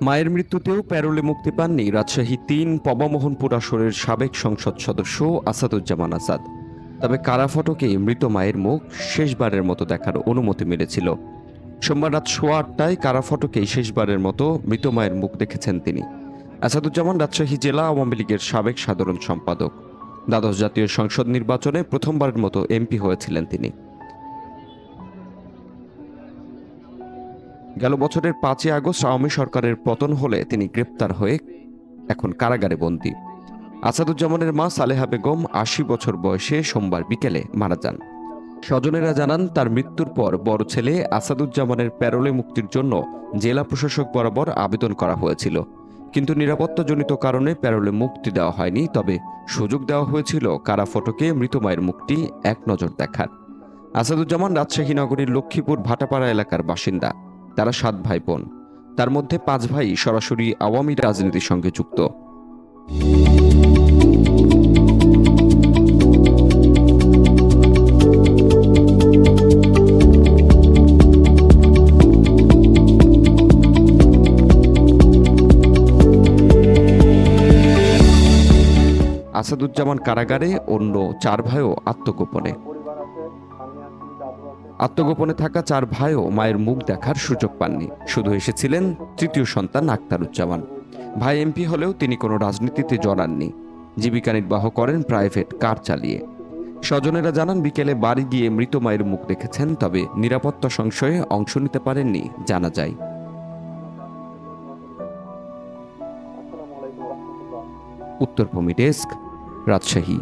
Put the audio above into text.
মায়ের মৃত্যুতেও প্যারোলে মুক্তি পাননি রাজশাহী তিন পবামোহনপুর আসরের সাবেক সংসদ সদস্য আসাদুজ্জামান আসাদ তবে কারা ফটকে মৃত মায়ের মুখ শেষবারের মতো দেখার অনুমতি মিলেছিল। সোমবার রাত সোয়া আটটায় কারা ফটকেই শেষবারের মতো মৃত মায়ের মুখ দেখেছেন তিনি। আসাদুজ্জামান রাজশাহী জেলা আওয়ামী লীগের সাবেক সাধারণ সম্পাদক। দ্বাদশ জাতীয় সংসদ নির্বাচনে প্রথমবারের মতো এমপি হয়েছিলেন তিনি। গেল বছরের পাঁচই আগস্ট আওয়ামী সরকারের পতন হলে তিনি গ্রেপ্তার হয়ে এখন কারাগারে বন্দী। আসাদুজ্জামানের মা সালেহা বেগম আশি বছর বয়সে সোমবার বিকেলে মারা যান। স্বজনেরা জানান, তার মৃত্যুর পর বড় ছেলে আসাদুজ্জামানের প্যারোলে মুক্তির জন্য জেলা প্রশাসক বরাবর আবেদন করা হয়েছিল। কিন্তু নিরাপত্তাজনিত কারণে প্যারোলে মুক্তি দেওয়া হয়নি, তবে সুযোগ দেওয়া হয়েছিল কারা ফটকে মৃত মায়ের মুক্তি এক নজর দেখার। আসাদুজ্জামান রাজশাহী নগরীর লক্ষ্মীপুর ভাটাপাড়া এলাকার বাসিন্দা। তারা সাত ভাই বোন তার মধ্যে পাঁচ ভাই সরাসরি আওয়ামী রাজনীতির সঙ্গে যুক্ত। আসাদুজ্জামান কারাগারে অন্য চার ভাইও আত্মগোপনে। আত্মগোপনে থাকা চার ভাইও মায়ের মুখ দেখার সুযোগ পাননি। শুধু এসেছিলেন তৃতীয় সন্তান আক্তারুজ্জামান ভাই এমপি হলেও তিনি কোনো রাজনীতিতে জড়াননি। জীবিকা নির্বাহ করেন প্রাইভেট কার চালিয়ে। স্বজনেরা জানান, বিকেলে বাড়ি গিয়ে মৃত মায়ের মুখ দেখেছেন, তবে নিরাপত্তা সংশয়ে অংশ নিতে পারেননি, জানা যায়। উত্তরভূমি ডেস্ক, রাজশাহী।